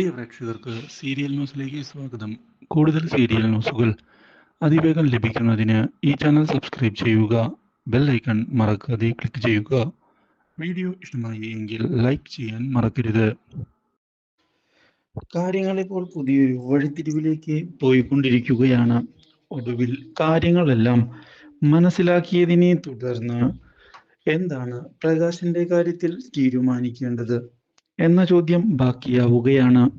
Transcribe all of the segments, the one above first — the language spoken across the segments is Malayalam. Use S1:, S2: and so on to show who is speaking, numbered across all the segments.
S1: പ്രിയ പ്രേക്ഷകർക്ക് സീരിയൽ ന്യൂസിലേക്ക് സ്വാഗതം. കൂടുതൽ സീരിയൽ ന്യൂസുകൾ അതിവേഗം ലഭിക്കുന്നതിന് ഈ ചാനൽ സബ്സ്ക്രൈബ് ചെയ്യുക ബെൽ ഐക്കൺ മറക്കാതെ ക്ലിക്ക് ചെയ്യുക. വീഡിയോ ഇഷ്ടമായി എങ്കിൽ ലൈക്ക് ചെയ്യാൻ മറക്കരുത്. കാര്യങ്ങൾ ഇപ്പോൾ പുതിയൊരു വഴിത്തിരിവിലേക്ക് പോയിക്കൊണ്ടിരിക്കുകയാണ്. ഒടുവിൽ കാര്യങ്ങളെല്ലാം മനസ്സിലാക്കിയതിനെ തുടർന്ന് എന്താണ് പ്രകാശിന്റെ കാര്യത്തിൽ തീരുമാനിക്കേണ്ടത്? എന്ന ചോദ്യം ബാക്കിയാവുകയാണ്.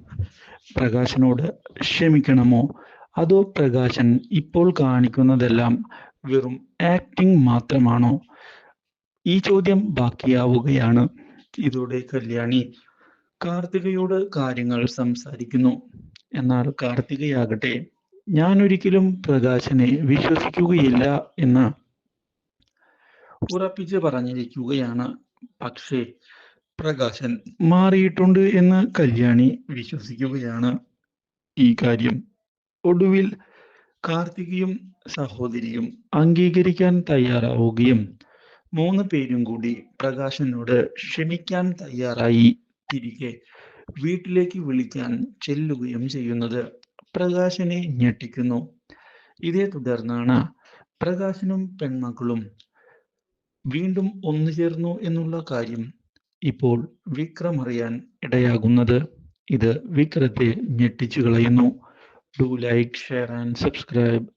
S1: പ്രകാശനോട് ക്ഷമിക്കണമോ? അതോ പ്രകാശൻ ഇപ്പോൾ കാണിക്കുന്നതെല്ലാം വെറും ആക്ടിംഗ് മാത്രമാണോ? ഈ ചോദ്യം ബാക്കിയാവുകയാണ്. ഇതോടെ കല്യാണി കാർത്തികയോട് കാര്യങ്ങൾ സംസാരിക്കുന്നു. എന്നാൽ കാർത്തികയാകട്ടെ ഞാൻ ഒരിക്കലും പ്രകാശനെ വിശ്വസിക്കുകയില്ല എന്ന് ഉറപ്പിച്ച് പറഞ്ഞിരിക്കുകയാണ്. പക്ഷേ പ്രകാശൻ മാറിയിട്ടുണ്ട് എന്ന് കല്യാണി വിശ്വസിക്കുകയാണ്. ഈ കാര്യം ഒടുവിൽ കാർത്തികയും സഹോദരിയും അംഗീകരിക്കാൻ തയ്യാറാവുകയും മൂന്ന് പേരും കൂടി പ്രകാശനോട് ക്ഷമിക്കാൻ തയ്യാറായി തിരികെ വീട്ടിലേക്ക് വിളിക്കാൻ ചെല്ലുകയും ചെയ്യുന്നത് പ്രകാശനെ ഞെട്ടിക്കുന്നു. ഇതേ തുടർന്നാണ് പ്രകാശനും പെൺമക്കളും വീണ്ടും ഒന്നു ചേർന്നു എന്നുള്ള കാര്യം ഇപ്പോൾ വിക്രമറിയാൻ ഇടയാകുന്നത്. ഇത് വിക്രത്തെ ഞെട്ടിച്ചു കളയുന്നു. Do like share and subscribe